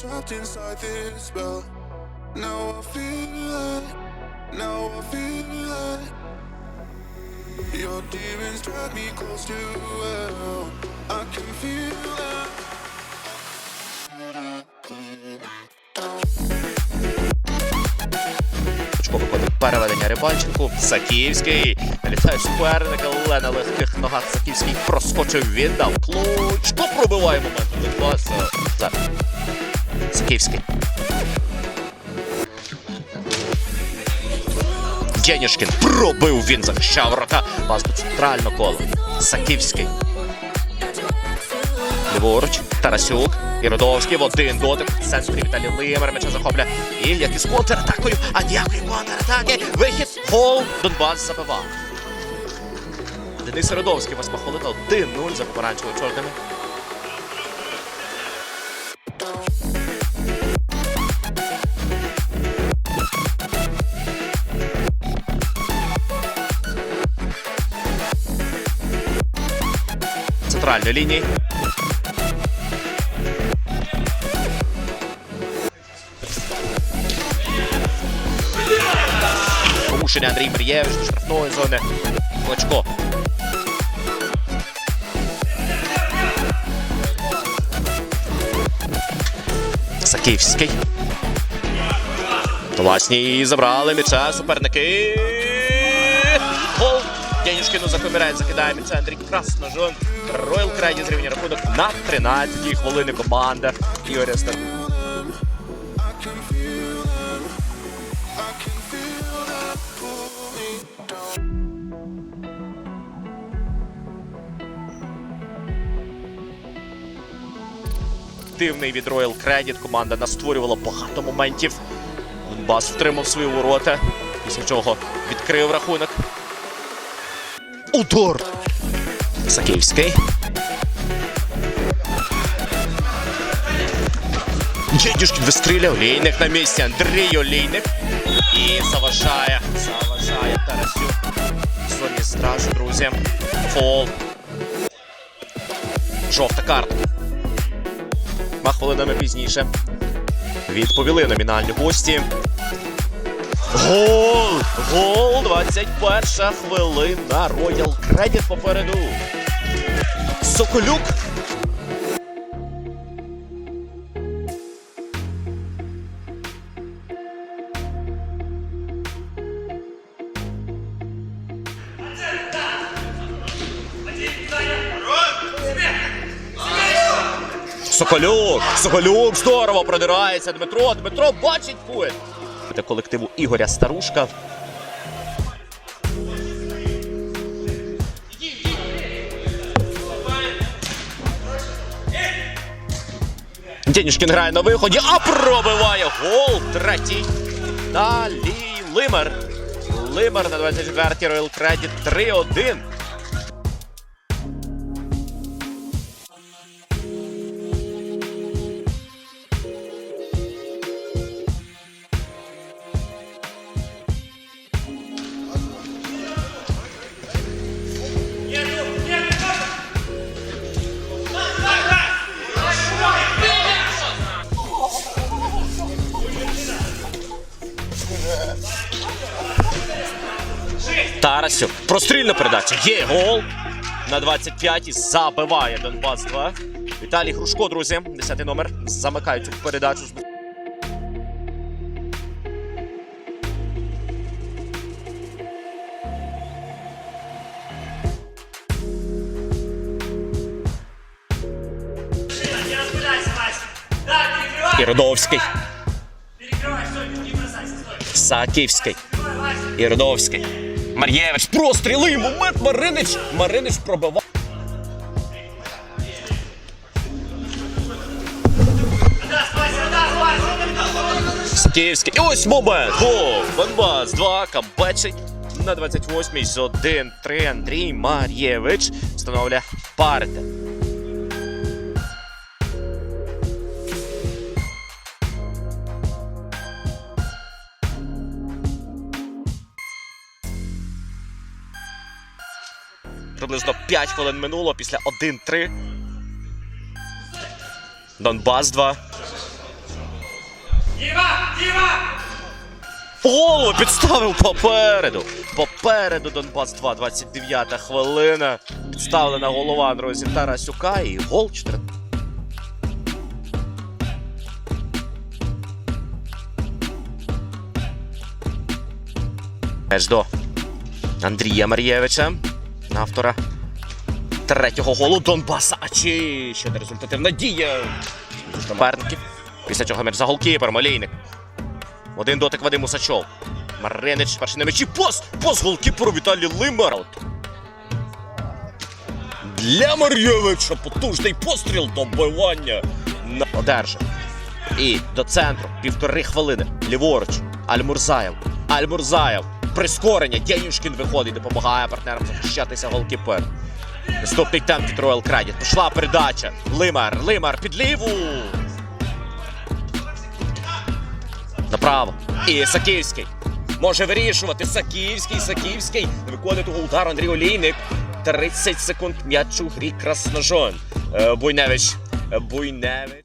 trapped inside this spell. Now I feel like, now I feel like your demons drag me close to hell. I can feel. Очко виходить переведення Рибальченку. Саківський. Літає суперник, але на легких ногах Саківський проскочив, віддав. Клучко пробиває момент. Клас. Зараз. Саківський. Єнішкін пробив, він захищав ворота. Пас до центрального коло. Саківський. Ліворуч, Тарасюк і Родовський в один дотик. Центрі Віталій Лимер м'яча захоплює. І як із контратакою, а ніякої контратаки. Вихід, гол, Донбас забивав. Денис Родовський, восьма хвилина, 1-0 за помаранчевими чорними. Центральної лінії. Порушення Андрій Мрієвич до штрафної зони. Клочко. Саківський. Власні забрали м'яча суперники. Гол. Денюшкину закоміряє, закидає м'яча Андрій Красножон. Роyal Креді зрівнює рахунок на 13-й хвилини команда Ігоря Стар. Активний від Royal Credit. Команда настворювала багато моментів. Донбас втримав свої ворота. Після чого відкрив рахунок. Удар! Саківський. Дідюшкін вистріляв. Олійник на місці. Андрій Олійник. І заважає. Заважає Тарасюк. В зоні стражу, друзі. Фол. Жовта карта. Два хвилинами пізніше. Відповіли номінальні гості. Гол! Гол! 21 хвилина. Роял Кредит попереду. Соколюк. Соколюк! Соколюк здорово продирається. Дмитро. Дмитро бачить путь. Це колективу Ігоря Старушка. Денюшкін грає на виході, а пробиває гол третій. Далі Лимер. Лимер на 24-й Royal Credit 3-1. Тарасюк. Прострільна передача. Є гол. На 25-й забиває Донбас 2. Віталій Грушко, друзі. 10-й номер. Замикають цю передачу. Не распыляйся, Вася. Да, перекрывай. Іродовський. Перекрывай, стой, не бросайся, стой. Саківський. Давай, Вася. Іродовський. Мар'євич. Простріли. Момент Маринич. Маринич пробивав. Саківський. І ось момент. Гол. Донбас 2. Камбечить. На 28-й з 1-3 Андрій Мар'євич встановлює парити. Приблизно 5 хвилин минуло після 1-3. Донбас 2. Дима! Дима! В голову підставив попереду. Попереду Донбас 2, 29 хвилина. Підставлена голова друзі Тарасюка і гол 4. Меч до Андрія Марієвича, автора третього голу Донбаса. А чи ще не результативна дія? Суперників. Після цього меч за голкіпером Олійник. Один дотик Вадим Усачов. Маринич перший на м'ячі. Пас! Пас голкіперу Віталій Лимар. Для Мар'євича потужний постріл добивання. На... Одержав. І до центру півтори хвилини. Ліворуч. Альмурзаєв. Альмурзаєв. Прискорення. Дянюшкін виходить, допомагає партнерам захищатися голкіпер. Наступний темп від Роял Кредіт. Пішла передача. Лимар. Лимар під ліву. Направо. І Саківський. Може вирішувати. Саківський, Саківський. Виконує того удару Андрій Олійник. 30 секунд м'яч у грі Красножон. Е, Буйневич. Буйневич.